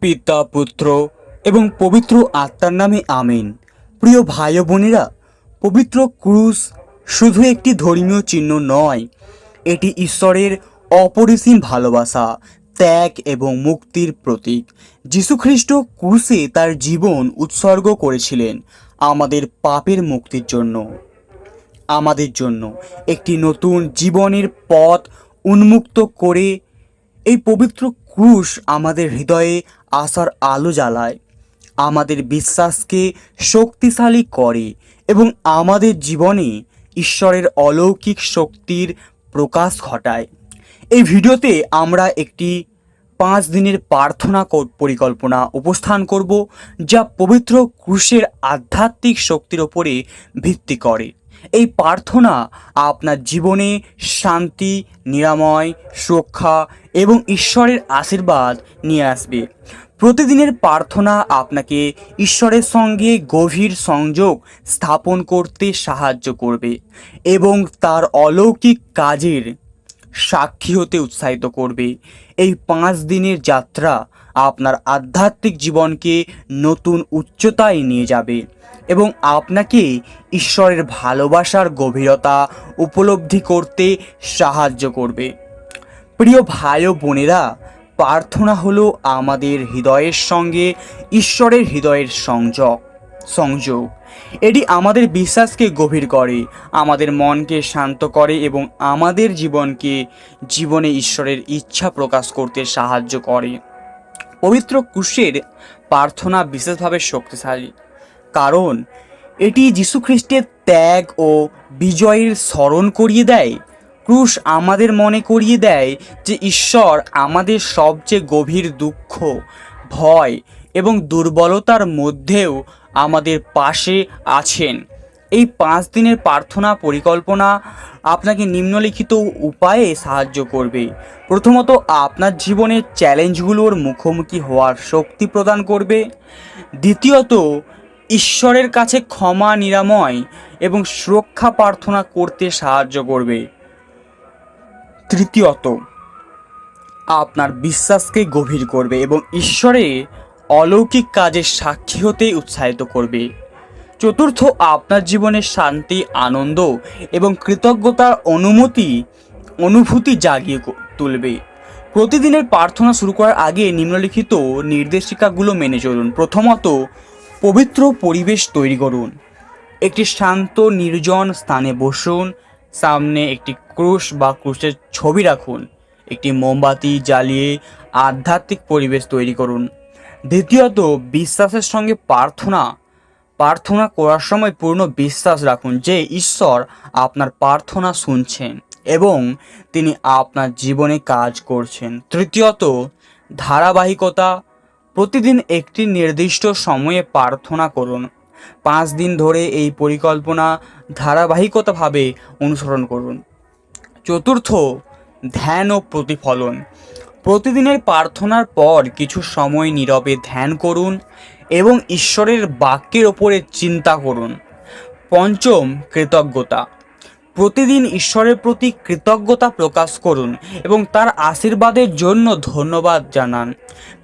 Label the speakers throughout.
Speaker 1: পিতা, পুত্র এবং পবিত্র আত্মার নামে আমিন। প্রিয় ভাই বোনেরা, পবিত্র ক্রুশ শুধু একটি ধর্মীয় চিহ্ন নয়, এটি ঈশ্বরের অপরিসীম ভালোবাসা, ত্যাগ এবং মুক্তির প্রতীক। যীশুখ্রিস্ট ক্রুশে তার জীবন উৎসর্গ করেছিলেন আমাদের পাপের মুক্তির জন্য। আমাদের জন্য একটি নতুন জীবনের পথ উন্মুক্ত করে এই পবিত্র ক্রুশ আমাদের হৃদয়ে আসার আলো জ্বালায়। আমাদের বিশ্বাসকে শক্তিশালী করে এবং আমাদের জীবনে ঈশ্বরের অলৌকিক শক্তির প্রকাশ ঘটায়। এই ভিডিওতে আমরা একটি পাঁচ দিনের প্রার্থনা পরিকল্পনা উপস্থান করব, যা পবিত্র ক্রুশের আধ্যাত্মিক শক্তির ওপরে ভিত্তি করে। এই প্রার্থনা আপনার জীবনে শান্তি, নিরাময়, সুরক্ষা এবং ঈশ্বরের আশীর্বাদ নিয়ে আসবে। প্রতিদিনের প্রার্থনা আপনাকে ঈশ্বরের সঙ্গে গভীর সংযোগ স্থাপন করতে সাহায্য করবে এবং তার অলৌকিক কাজের সাক্ষী হতে উৎসাহিত করবে। এই পাঁচ দিনের যাত্রা আপনার আধ্যাত্মিক জীবনকে নতুন উচ্চতায় নিয়ে যাবে। এবং আপনাকে ঈশ্বরের ভালোবাসার গভীরতা উপলব্ধি করতে সাহায্য করবে। প্রিয় ভাই ও বোনেরা, প্রার্থনা হলো আমাদের হৃদয়ের সঙ্গে, ঈশ্বরের হৃদয়ের সংযোগ সংযোগ। এটি আমাদের বিশ্বাসকে গভীর করে, আমাদের মনকে শান্ত করে এবং আমাদের জীবনকে, জীবনে ঈশ্বরের ইচ্ছা প্রকাশ করতে সাহায্য করে। পবিত্র কুশের প্রার্থনা বিশেষভাবে শক্তিশালী। কারণ এটি যীশুখ্রিস্টের ত্যাগ ও বিজয়ের স্মরণ করিয়ে দেয়। ক্রুশ আমাদের মনে করিয়ে দেয় যে ঈশ্বর আমাদের সবচেয়ে গভীর দুঃখ, ভয় এবং দুর্বলতার মধ্যেও আমাদের পাশে আছেন। এই পাঁচ দিনের প্রার্থনা পরিকল্পনা আপনাকে নিম্নলিখিত উপায়ে সাহায্য করবে। প্রথমত, আপনার জীবনের চ্যালেঞ্জগুলোর মুখোমুখি হওয়ার শক্তি প্রদান করবে। দ্বিতীয়ত ঈশ্বরের কাছে ক্ষমা, নিরাময় এবং সুরক্ষা প্রার্থনা করতে সাহায্য করবে। তৃতীয়ত, আপনার বিশ্বাসকে গভীর করবে এবং ঈশ্বরে অলৌকিক কাজের সাক্ষী হতে উৎসাহিত করবে। চতুর্থ, আপনার জীবনে শান্তি, আনন্দ এবং কৃতজ্ঞতার অনুমতি, অনুভূতি জাগিয়ে তুলবে। প্রতিদিনের প্রার্থনা শুরু করার আগে নিম্নলিখিত নির্দেশিকাগুলো মেনে চলুন। প্রথমত পবিত্র পরিবেশ তৈরি করুন। একটি শান্ত, নির্জন স্থানে বসুন। সামনে একটি ক্রুশ বা ক্রুশের ছবি রাখুন। একটি মোমবাতি জ্বালিয়ে আধ্যাত্মিক পরিবেশ তৈরি করুন। দ্বিতীয়ত, বিশ্বাসের সঙ্গে প্রার্থনা। প্রার্থনা করার সময় পূর্ণ বিশ্বাস রাখুন যে ঈশ্বর আপনার প্রার্থনা শুনছেন এবং তিনি আপনার জীবনে কাজ করছেন। তৃতীয়ত, ধারাবাহিকতা প্রতিদিন একটি নির্দিষ্ট সময়ে প্রার্থনা করুন। পাঁচ দিন ধরে এই পরিকল্পনা ধারাবাহিকতাভাবে অনুসরণ করুন। চতুর্থ, ধ্যান ও প্রতিফলন। প্রতিদিনের প্রার্থনার পর কিছু সময় নীরবে ধ্যান করুন এবং ঈশ্বরের বাক্যের ওপরে চিন্তা করুন। পঞ্চম, কৃতজ্ঞতা। প্রতিদিন ঈশ্বরের প্রতি কৃতজ্ঞতা প্রকাশ করুন এবং তার আশীর্বাদের জন্য ধন্যবাদ জানান।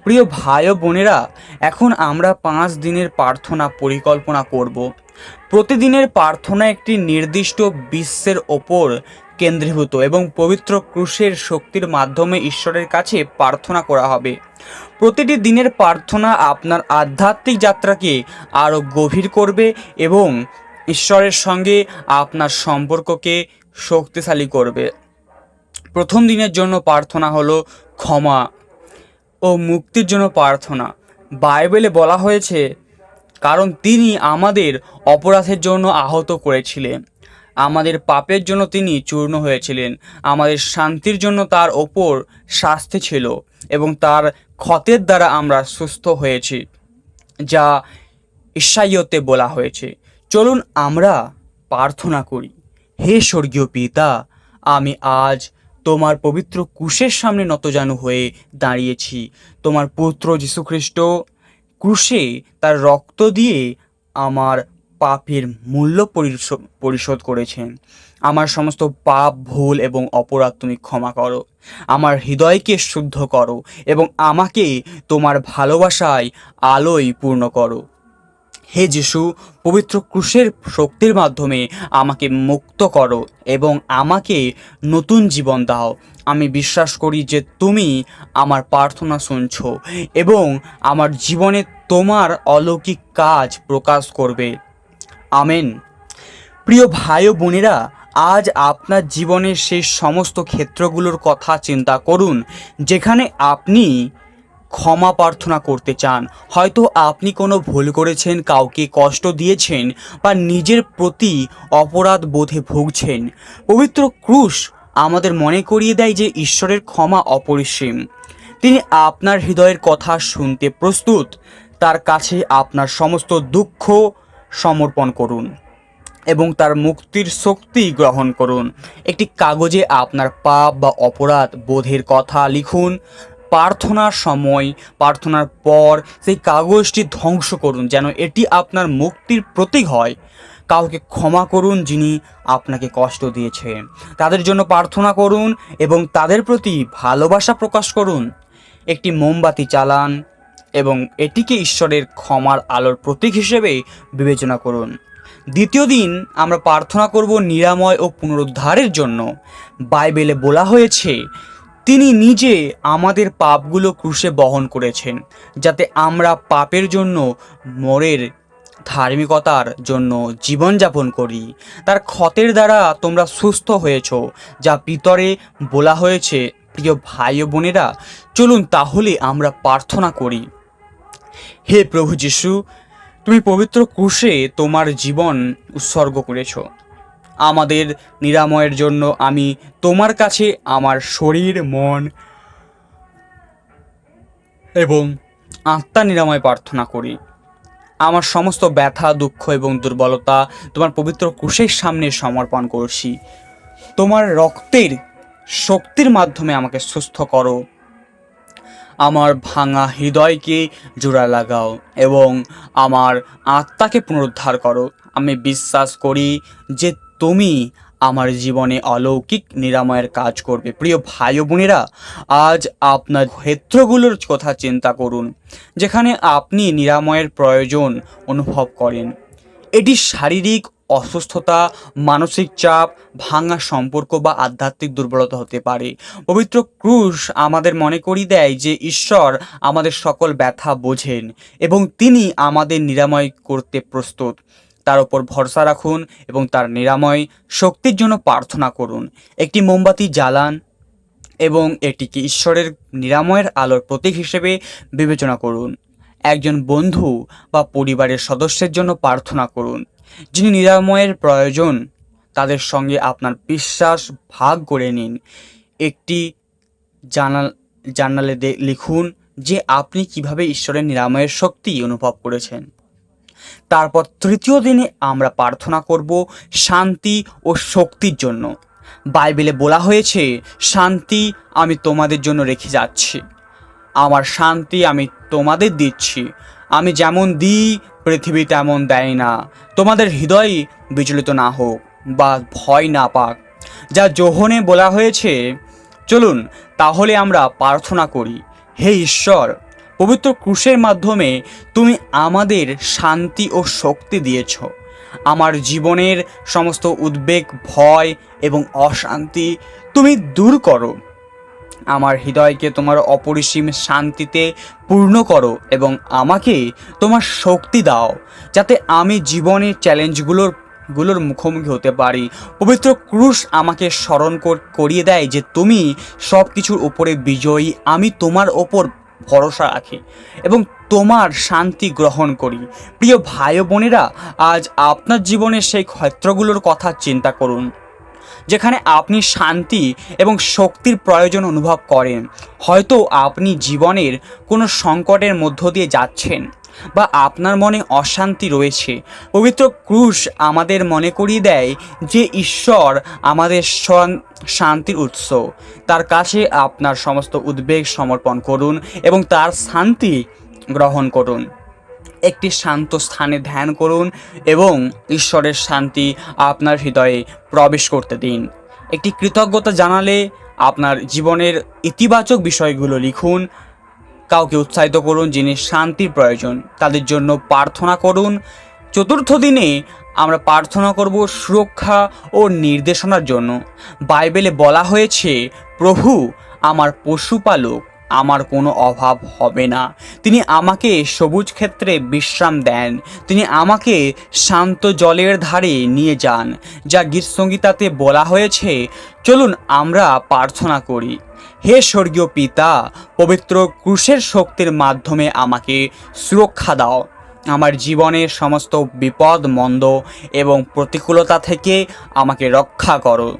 Speaker 1: প্রিয় ভাই ও বোনেরা, এখন আমরা পাঁচ দিনের প্রার্থনা পরিকল্পনা করব। প্রতিদিনের প্রার্থনা একটি নির্দিষ্ট বিশ্বের ওপর কেন্দ্রীভূত এবং পবিত্র ক্রুশের শক্তির মাধ্যমে ঈশ্বরের কাছে প্রার্থনা করা হবে। প্রতিটি দিনের প্রার্থনা আপনার আধ্যাত্মিক যাত্রাকে আরও গভীর করবে এবং ঈশ্বরের সঙ্গে আপনার সম্পর্ককে শক্তিশালী করবে। প্রথম দিনের জন্য প্রার্থনা হলো ক্ষমা ও মুক্তির জন্য প্রার্থনা। বাইবেলে বলা হয়েছে, কারণ তিনি আমাদের অপরাধের জন্য আহত করেছিলেন। আমাদের পাপের জন্য তিনি চূর্ণ হয়েছিলেন। আমাদের শান্তির জন্য তার ওপর শাস্তি ছিল এবং তার ক্ষতের দ্বারা আমরা সুস্থ হয়েছি, যা ঈশাইয়তে বলা হয়েছে। চলুন আমরা প্রার্থনা করি। হে স্বর্গীয় পিতা, আমি আজ তোমার পবিত্র কুশের সামনে নতজানু হয়ে দাঁড়িয়েছি। তোমার পুত্র যীশুখ্রিস্ট ক্রুশে তার রক্ত দিয়ে আমার পাপের মূল্য পরিশোধ করেছেন। আমার সমস্ত পাপ, ভুল এবং অপরাধ তুমি ক্ষমা করো। আমার হৃদয়কে শুদ্ধ করো এবং আমাকে তোমার ভালোবাসায় আলোয় পূর্ণ করো। হে যিশু, পবিত্র ক্রুশের শক্তির মাধ্যমে আমাকে মুক্ত করো এবং আমাকে নতুন জীবন দাও। আমি বিশ্বাস করি যে তুমি আমার প্রার্থনা শুনছো এবং আমার জীবনে তোমার অলৌকিক কাজ প্রকাশ করবে। আমেন। প্রিয় ভাই ও বোনেরা, আজ আপনার জীবনের সেই সমস্ত ক্ষেত্রগুলোর কথা চিন্তা করুন, যেখানে আপনি ক্ষমা প্রার্থনা করতে চান। হয়তো আপনি কোনো ভুল করেছেন, কাউকে কষ্ট দিয়েছেন বা নিজের প্রতি অপরাধ বোধে ভুগছেন। পবিত্র ক্রুশ আমাদের মনে করিয়ে দেয় যে ঈশ্বরের ক্ষমা অপরিসীম। তিনি আপনার হৃদয়ের কথা শুনতে প্রস্তুত। তার কাছে আপনার সমস্ত দুঃখ সমর্পণ করুন এবং তার মুক্তির শক্তি গ্রহণ করুন। একটি কাগজে আপনার পাপ বা অপরাধ বোধের কথা লিখুন। প্রার্থনার সময়, প্রার্থনার পর সেই কাগজটি ধ্বংস করুন, যেন এটি আপনার মুক্তির প্রতীক হয়। কাউকে ক্ষমা করুন যিনি আপনাকে কষ্ট দিয়েছে। তাদের জন্য প্রার্থনা করুন এবং তাদের প্রতি ভালোবাসা প্রকাশ করুন। একটি মোমবাতি চালান এবং এটিকে ঈশ্বরের ক্ষমার আলোর প্রতীক হিসেবে বিবেচনা করুন। দ্বিতীয় দিন আমরা প্রার্থনা করব নিরাময় ও পুনরুদ্ধারের জন্য। বাইবেলে বলা হয়েছে তিনি নিজে আমাদের পাপগুলো ক্রুশে বহন করেছেন, যাতে আমরা পাপের জন্য, মরের ধার্মিকতার জন্য জীবনযাপন করি। তার ক্ষতের দ্বারা তোমরা সুস্থ হয়েছ, যা পিতরে বলা হয়েছে, প্রিয় ভাই ও বোনেরা, চলুন তাহলে আমরা প্রার্থনা করি। হে প্রভু যিশু, তুমি পবিত্র ক্রুশে তোমার জীবন উৎসর্গ করেছ। আমাদের নিরাময়ের জন্য আমি তোমার কাছে আমার শরীর, মন এবং আত্মা নিরাময় প্রার্থনা করি। আমার সমস্ত ব্যথা, দুঃখ এবং দুর্বলতা তোমার পবিত্র কুশের সামনে সমর্পণ করছি। তোমার রক্তের শক্তির মাধ্যমে আমাকে সুস্থ করো। আমার ভাঙা হৃদয়কে জোড়া লাগাও এবং আমার আত্মাকে পুনরুদ্ধার করো। আমি বিশ্বাস করি যে তুমি আমার জীবনে অলৌকিক নিরাময়ের কাজ করবে। প্রিয় ভাই বোনেরা আজ আপনার ক্ষেত্রগুলোর কথা চিন্তা করুন, যেখানে আপনি নিরাময়ের প্রয়োজন অনুভব করেন। এটি শারীরিক অসুস্থতা, মানসিক চাপ, ভাঙা সম্পর্ক বা আধ্যাত্মিক দুর্বলতা হতে পারে। পবিত্র ক্রুশ আমাদের মনে করিয়ে দেয় যে ঈশ্বর আমাদের সকল ব্যথা বোঝেন এবং তিনি আমাদের নিরাময় করতে প্রস্তুত। তার ওপর ভরসা রাখুন এবং তার নিরাময় শক্তির জন্য প্রার্থনা করুন। একটি মোমবাতি জ্বালান এবং এটিকে ঈশ্বরের নিরাময়ের আলোর প্রতীক হিসেবে বিবেচনা করুন। একজন বন্ধু বা পরিবারের সদস্যের জন্য প্রার্থনা করুন। যিনি নিরাময়ের প্রয়োজন, তাদের সঙ্গে আপনার বিশ্বাস ভাগ করে নিন। একটি জানাল, জার্নালে লিখুন যে আপনি কীভাবে ঈশ্বরের নিরাময়ের শক্তি অনুভব করেছেন। তারপর তৃতীয় দিনে আমরা প্রার্থনা করব শান্তি ও শক্তির জন্য। বাইবেলে বলা হয়েছে, শান্তি আমি তোমাদের জন্য রেখে যাচ্ছি। আমার শান্তি আমি তোমাদের দিচ্ছি। আমি যেমন দিই, পৃথিবী তেমন দেয় না। তোমাদের হৃদয় বিচলিত না হোক বা ভয় না পাক। যা যোহনে বলা হয়েছে, চলুন, তাহলে আমরা প্রার্থনা করি। হে ঈশ্বর পবিত্র ক্রুশের মাধ্যমে তুমি আমাদের শান্তি ও শক্তি দিয়েছ। আমার জীবনের সমস্ত উদ্বেগ, ভয় এবং অশান্তি তুমি দূর করো। আমার হৃদয়কে তোমার অপরিসীম শান্তিতে পূর্ণ করো এবং আমাকে তোমার শক্তি দাও, যাতে আমি জীবনের চ্যালেঞ্জগুলোর, গুলোর মুখোমুখি হতে পারি। পবিত্র ক্রুশ আমাকে স্মরণ কর- করিয়ে দেয় যে তুমি সব কিছুর উপরে বিজয়ী। আমি তোমার ওপর ভরসা রাখি এবং তোমার শান্তি গ্রহণ করি। প্রিয় ভাই বোনেরা, আজ আপনার জীবনের সেই ক্ষেত্রগুলোর কথা চিন্তা করুন, যেখানে আপনি শান্তি এবং শক্তির প্রয়োজন অনুভব করেন। হয়তো আপনি জীবনের কোনো সংকটের মধ্য দিয়ে যাচ্ছেন। বা আপনার মনে অশান্তি রয়েছে। পবিত্র ক্রুশ আমাদের মনে করিয়ে দেয় যে ঈশ্বর আমাদের শান- শান্তির উৎস। তার কাছে আপনার সমস্ত উদ্বেগ সমর্পণ করুন এবং তার শান্তি গ্রহণ করুন। একটি শান্ত স্থানে ধ্যান করুন এবং ঈশ্বরের শান্তি আপনার হৃদয়ে প্রবেশ করতে দিন। একটি কৃতজ্ঞতা জানালে আপনার জীবনের ইতিবাচক বিষয়গুলো লিখুন। কাউকে উৎসাহিত করুন যিনি শান্তির প্রয়োজন, তাদের জন্য প্রার্থনা করুন। চতুর্থ দিনে আমরা প্রার্থনা করব সুরক্ষা ও নির্দেশনার জন্য। বাইবেলে বলা হয়েছে, প্রভু আমার পশুপালক, আমার কোনো অভাব হবে না। তিনি আমাকে সবুজ ক্ষেত্রে বিশ্রাম দেন। তিনি আমাকে শান্ত জলের ধারে নিয়ে যান। যা গীতসঙ্গীতাতে বলা হয়েছে, চলুন আমরা প্রার্থনা করি। হে স্বর্গীয় পিতা, পবিত্র ক্রুশের শক্তির মাধ্যমে আমাকে সুরক্ষা দাও। আমার জীবনের সমস্ত বিপদ, মন্দ এবং প্রতিকূলতা থেকে আমাকে রক্ষা করো।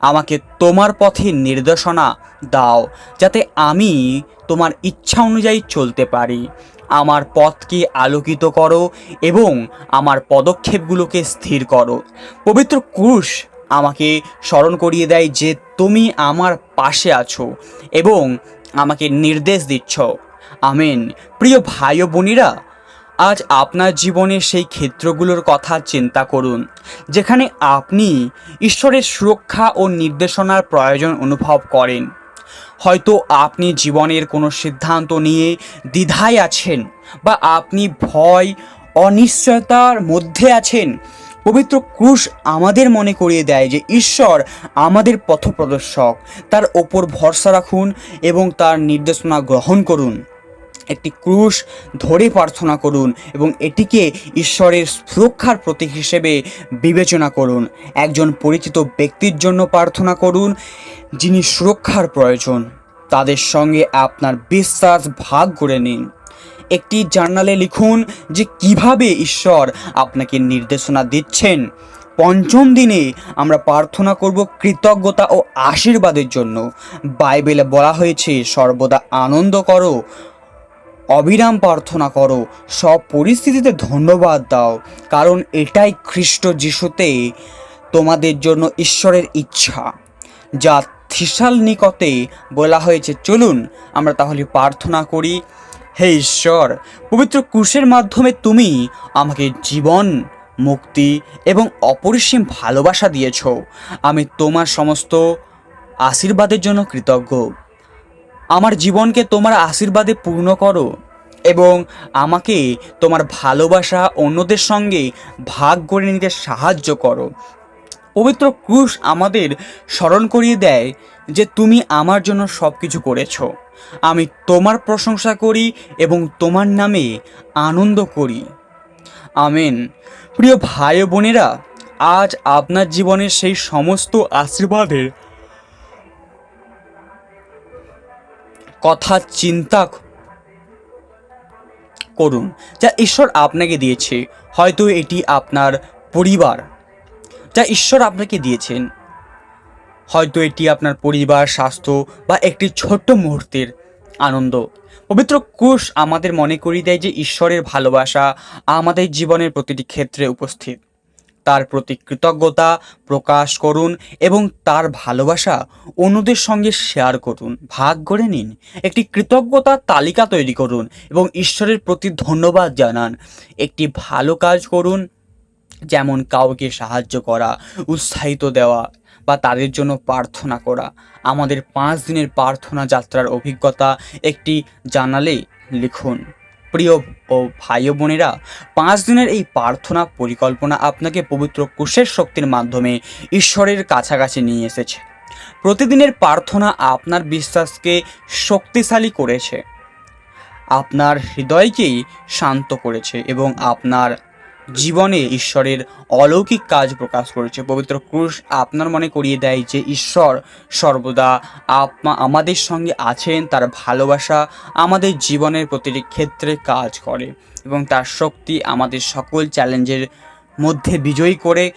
Speaker 1: আমাকে তোমার পথে নির্দেশনা দাও, যাতে আমি তোমার ইচ্ছা অনুযায়ী চলতে পারি। আমার পথকে আলোকিত করো এবং আমার পদক্ষেপগুলোকে স্থির করো। পবিত্র ক্রুশ আমাকে স্মরণ করিয়ে দেয় যে তুমি আমার পাশে আছো এবং আমাকে নির্দেশ দিচ্ছ। আমেন। প্রিয় ভাই ও বোনেরা, আজ আপনার জীবনের সেই ক্ষেত্রগুলোর কথা চিন্তা করুন, যেখানে আপনি ঈশ্বরের সুরক্ষা ও নির্দেশনার প্রয়োজন অনুভব করেন। হয়তো আপনি জীবনের কোনো সিদ্ধান্ত নিয়ে দ্বিধায় আছেন বা আপনি ভয়, অনিশ্চয়তার মধ্যে আছেন পবিত্র ক্রুশ আমাদের মনে করিয়ে দেয় যে ঈশ্বর আমাদের পথপ্রদর্শক। তার ওপর ভরসা রাখুন এবং তার নির্দেশনা গ্রহণ করুন। একটি ক্রুশ ধরে প্রার্থনা করুন এবং এটিকে ঈশ্বরের সুরক্ষার প্রতীক হিসেবে বিবেচনা করুন। একজন পরিচিত ব্যক্তির জন্য প্রার্থনা করুন, যিনি সুরক্ষার প্রয়োজন। তাদের সঙ্গে আপনার বিশ্বাস ভাগ করে নিন। একটি জার্নালে লিখুন যে কীভাবে ঈশ্বর আপনাকে নির্দেশনা দিচ্ছেন। পঞ্চম দিনে আমরা প্রার্থনা করব কৃতজ্ঞতা ও আশীর্বাদের জন্য। বাইবেলে বলা হয়েছে, সর্বদা আনন্দ করো, অবিরাম প্রার্থনা করো, সব পরিস্থিতিতে ধন্যবাদ দাও, কারণ এটাই খ্রিস্ট যিশুতে তোমাদের জন্য ঈশ্বরের ইচ্ছা। যা থিসাল নিকটে বলা হয়েছে, চলুন আমরা তাহলে প্রার্থনা করি। হে ঈশ্বর, পবিত্র কুশের মাধ্যমে তুমি আমাকে জীবন, মুক্তি এবং অপরিসীম ভালোবাসা দিয়েছ। আমি তোমার সমস্ত আশীর্বাদের জন্য কৃতজ্ঞ। আমার জীবনকে তোমার আশীর্বাদে পূর্ণ করো এবং আমাকে তোমার ভালোবাসা অন্যদের সঙ্গে ভাগ করে নিতে সাহায্য করো। পবিত্র ক্রুশ আমাদের স্মরণ করিয়ে দেয় যে তুমি আমার জন্য সব কিছু করেছ। আমি তোমার প্রশংসা করি এবং তোমার নামে আনন্দ করি। আমেন। প্রিয় ভাই বোনেরা, আজ আপনার জীবনের সেই সমস্ত আশীর্বাদের কথা চিন্তা করুন, যা ঈশ্বর আপনাকে দিয়েছে। হয়তো এটি আপনার পরিবার, যা ঈশ্বর আপনাকে দিয়েছেন। হয়তো এটি আপনার পরিবার, স্বাস্থ্য বা একটি ছোট্ট মুহূর্তের আনন্দ। পবিত্র কোষ আমাদের মনে করিয়ে দেয় যে ঈশ্বরের ভালোবাসা আমাদের জীবনের প্রতিটি ক্ষেত্রে উপস্থিত। তার প্রতি কৃতজ্ঞতা প্রকাশ করুন এবং তার ভালোবাসা অন্যদের সঙ্গে শেয়ার করুন। ভাগ করে নিন। একটি কৃতজ্ঞতার তালিকা তৈরি করুন এবং ঈশ্বরের প্রতি ধন্যবাদ জানান। একটি ভালো কাজ করুন, যেমন কাউকে সাহায্য করা, উৎসাহিত দেওয়া বা তাদের জন্য প্রার্থনা করা। আমাদের পাঁচ দিনের প্রার্থনা যাত্রার অভিজ্ঞতা একটি জানালে লিখুন। প্রিয় ও ভাই বোনেরা, পাঁচ দিনের এই প্রার্থনা পরিকল্পনা আপনাকে পবিত্র কুশের শক্তির মাধ্যমে ঈশ্বরের কাছাকাছি নিয়ে এসেছে। প্রতিদিনের প্রার্থনা আপনার বিশ্বাসকে শক্তিশালী করেছে। আপনার হৃদয়কেই শান্ত করেছে এবং আপনার জীবনে ঈশ্বরের অলৌকিক কাজ প্রকাশ করেছে। পবিত্র ক্রুশ আপনার মনে করিয়ে দেয় যে, ঈশ্বর সর্বদা আপনা আমাদের সঙ্গে আছেন, তার ভালোবাসা আমাদের জীবনের প্রতিটি ক্ষেত্রে কাজ করে এবং তার শক্তি আমাদের সকল চ্যালেঞ্জের মধ্যে বিজয়ী করে।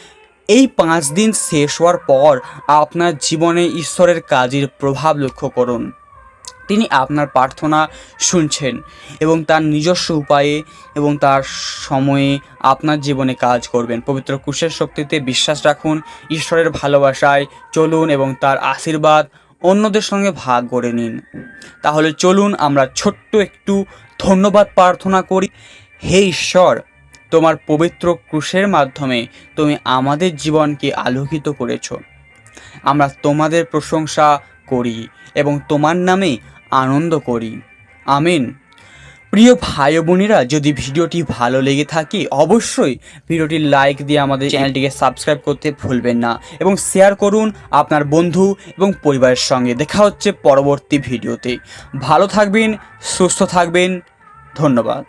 Speaker 1: এই পাঁচ দিন শেষ হওয়ার পর আপনার জীবনে ঈশ্বরের কাজের প্রভাব লক্ষ্য করুন। তিনি আপনার প্রার্থনা শুনছেন এবং তার নিজস্ব উপায়ে এবং তার সময়ে আপনার জীবনে কাজ করবেন। পবিত্র কুশের শক্তিতে বিশ্বাস রাখুন, ঈশ্বরের ভালোবাসায় চলুন এবং তার আশীর্বাদ অন্যদের সঙ্গে ভাগ করে নিন। তাহলে চলুন আমরা ছোট্ট একটু ধন্যবাদ প্রার্থনা করি। হে ঈশ্বর, তোমার পবিত্র ক্রুশের মাধ্যমে তুমি আমাদের জীবনকে আলোকিত করেছ। আমরা তোমাদের প্রশংসা করি এবং তোমার নামে আনন্দ করি। আমিন। প্রিয় ভাই বোনেরা যদি ভিডিওটি ভালো লেগে থাকে অবশ্যই ভিডিওটি লাইক দিয়ে আমাদের চ্যানেলটিকে সাবস্ক্রাইব করতে ভুলবেন না এবং শেয়ার করুন আপনার বন্ধু এবং পরিবারের সঙ্গে। দেখা হচ্ছে পরবর্তী ভিডিওতে। ভালো থাকবেন সুস্থ থাকবেন। ধন্যবাদ।